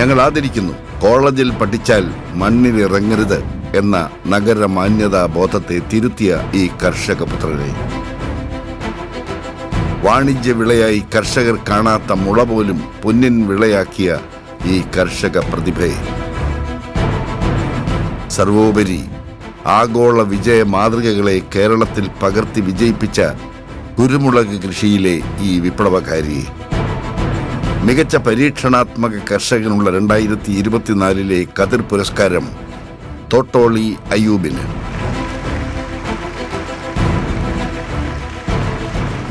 ഞങ്ങൾ ആദരിക്കുന്നു. കോളേജിൽ പഠിച്ചാൽ മണ്ണിലിറങ്ങരുത് എന്ന നഗര മാന്യതാ ബോധത്തെ തിരുത്തിയ ഈ കർഷക പുത്രരെ വാണിജ്യ വിളയായി കർഷകർ കാണാത്ത മുള പോലും പൊന്നിൻ വിളയാക്കിയ ഈ കർഷക പ്രതിഭയെ. സർവോപരി ആഗോള വിജയ മാതൃകകളെ കേരളത്തിൽ പകർത്തി വിജയിപ്പിച്ച കുരുമുളക് കൃഷിയിലെ ഈ വിപ്ലവകാരിയെ. മികച്ച പരീക്ഷണാത്മക കർഷകനുള്ള രണ്ടായിരത്തി ഇരുപത്തിനാലിലെ കതിർ പുരസ്കാരം തോട്ടോളി അയ്യൂബിന്.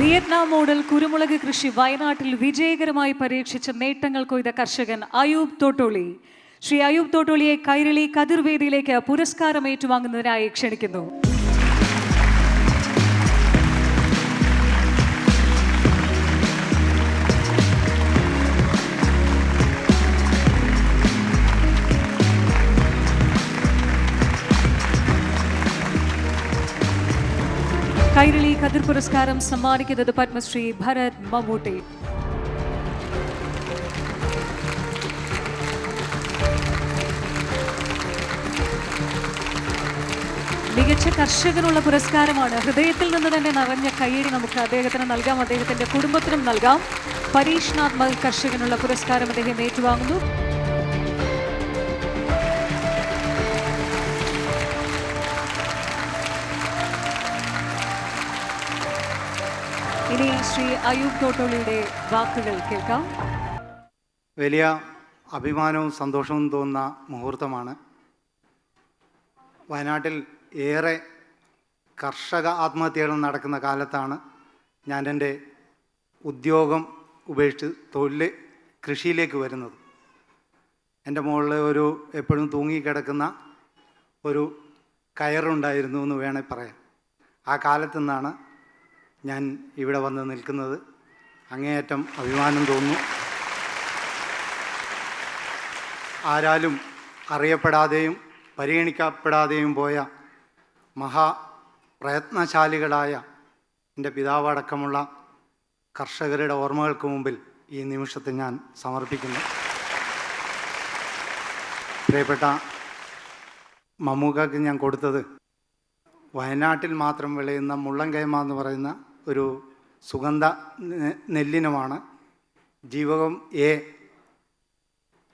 വിയറ്റ്നാം മോഡൽ കുരുമുളക് കൃഷി വയനാട്ടിൽ വിജയകരമായി പരീക്ഷിച്ച നേട്ടങ്ങൾ കൊയ്ത കർഷകൻ അയൂബ് തോട്ടോളി. ശ്രീ അയൂബ് തോട്ടോളിയെ കൈരളി കതിർവേദിയിലേക്ക് പുരസ്കാരം ഏറ്റുവാങ്ങുന്നതിനായി ക്ഷണിക്കുന്നു. കൈരളി കതിർ പുരസ്കാരം സമ്മാനിക്കുന്നത് പത്മശ്രീ ഭരത് മമ്മൂട്ടി. മികച്ച കർഷകനുള്ള പുരസ്കാരമാണ്. ഹൃദയത്തിൽ നിന്ന് തന്നെ നിറഞ്ഞ കയ്യടി നമുക്ക് അദ്ദേഹത്തിന് നൽകാം. അദ്ദേഹത്തിന്റെ കുടുംബത്തിനും നൽകാം. പരീക്ഷണാത്മക കർഷകനുള്ള പുരസ്കാരം അദ്ദേഹം ഏറ്റുവാങ്ങുന്നു. ഇനി ശ്രീ അയൂബ് വാക്കുകൾ കേൾക്കാം. വലിയ അഭിമാനവും സന്തോഷവും തോന്നുന്ന മുഹൂർത്തമാണ്. വയനാട്ടിൽ ഏറെ കർഷക ആത്മഹത്യകൾ നടക്കുന്ന കാലത്താണ് ഞാൻ എന്റെ ഉദ്യോഗം ഉപേക്ഷിച്ച് തൊഴിൽ കൃഷിയിലേക്ക് വരുന്നത്. എന്റെ മുകളിൽ ഒരു എപ്പോഴും തൂങ്ങിക്കിടക്കുന്ന ഒരു കയറുണ്ടായിരുന്നു എന്ന് വേണേൽ പറയാം. ആ കാലത്തു നിന്നാണ് ഞാൻ ഇവിടെ വന്ന് നിൽക്കുന്നത് അങ്ങേയറ്റം അഭിമാനം തോന്നുന്നു. ആരാലും അറിയപ്പെടാതെയും പരിഗണിക്കപ്പെടാതെയും പോയ മഹാ പ്രയത്നശാലികളായ എന്റെ പിതാവടക്കമുള്ള കർഷകരുടെ ഓർമ്മകൾക്ക് മുമ്പിൽ ഈ നിമിഷത്തെ ഞാൻ സമർപ്പിക്കുന്നു. പ്രിയപ്പെട്ട മമ്മൂക്കാക്ക് ഞാൻ കൊടുത്തത് വയനാട്ടിൽ മാത്രം വിളയുന്ന മുള്ളൻകൈമ എന്ന് പറയുന്ന ഒരു സുഗന്ധ നെല്ലിനുമാണ്. ജീവകം എ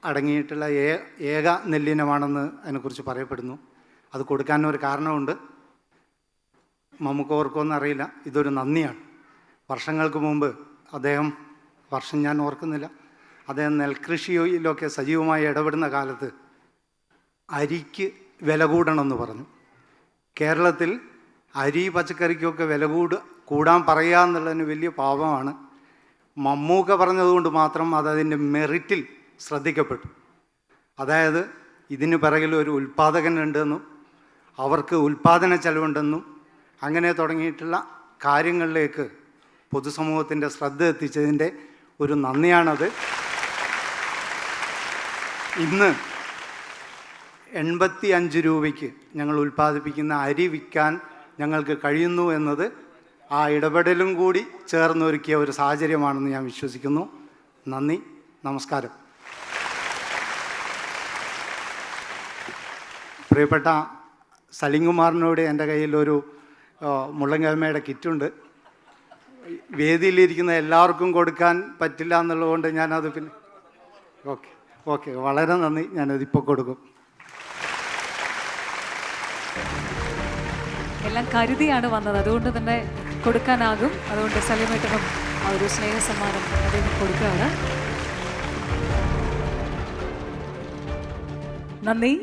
അടങ്ങിയിട്ടുള്ള ഏ ഏക നെല്ലിനമാണെന്ന് അതിനെക്കുറിച്ച് പറയപ്പെടുന്നു. അത് കൊടുക്കാൻ ഒരു കാരണമുണ്ട് നമുക്ക് ഓർക്കുമെന്ന് അറിയില്ല ഇതൊരു നന്ദിയാണ്. വർഷങ്ങൾക്ക് മുമ്പ് അദ്ദേഹം വർഷം ഞാൻ ഓർക്കുന്നില്ല. അദ്ദേഹം നെൽകൃഷിയിലൊക്കെ സജീവമായി ഇടപെടുന്ന കാലത്ത് അരിക്ക് വില കൂടണമെന്ന് പറഞ്ഞു. കേരളത്തിൽ അരി പച്ചക്കറിക്കൊക്കെ വില കൂട് കൂടാൻ പറയുക എന്നുള്ളതിന് വലിയ പാപമാണ്. മമ്മൂക്ക പറഞ്ഞതുകൊണ്ട് മാത്രം അതതിന്റെ മെറിറ്റിൽ ശ്രദ്ധിക്കപ്പെട്ടു. അതായത് ഇതിന് പിറകിൽ ഒരു ഉൽപ്പാദകനുണ്ടെന്നും അവർക്ക് ഉൽപ്പാദന ചെലവുണ്ടെന്നും അങ്ങനെ തുടങ്ങിയിട്ടുള്ള കാര്യങ്ങളിലേക്ക് പൊതുസമൂഹത്തിന്റെ ശ്രദ്ധ എത്തിച്ചതിന്റെ ഒരു നന്ദിയാണത്. ഇന്ന് എൺപത്തി അഞ്ച് രൂപയ്ക്ക് ഞങ്ങൾ ഉൽപ്പാദിപ്പിക്കുന്ന അരി വിൽക്കാൻ ഞങ്ങൾക്ക് കഴിയുന്നു എന്നത് ആ ഇടപെടലും കൂടി ചേർന്നൊരുക്കിയ ഒരു സാഹചര്യമാണെന്ന് ഞാൻ വിശ്വസിക്കുന്നു. നന്ദി. നമസ്കാരം. പ്രിയപ്പെട്ട സലിംകുമാറിനോട് എന്റെ ഒരു ആ, കിറ്റുണ്ട്. വേദിയിലിരിക്കുന്ന എല്ലാവർക്കും കൊടുക്കാൻ പറ്റില്ല എന്നുള്ളതുകൊണ്ട് ഞാനത് പിന്നെ ഓക്കെ ഓക്കെ വളരെ നന്ദി. ഞാനതിപ്പോൾ കൊടുക്കും. എല്ലാം കരുതിയാണ് വന്നത്. അതുകൊണ്ട് തന്നെ കൊടുക്കാനാകും. അതുകൊണ്ട് സലിമേട്ടനും ആ ഒരു സ്നേഹ സമ്മാനം അദ്ദേഹം കൊടുക്കുകയാണ്. നന്ദി.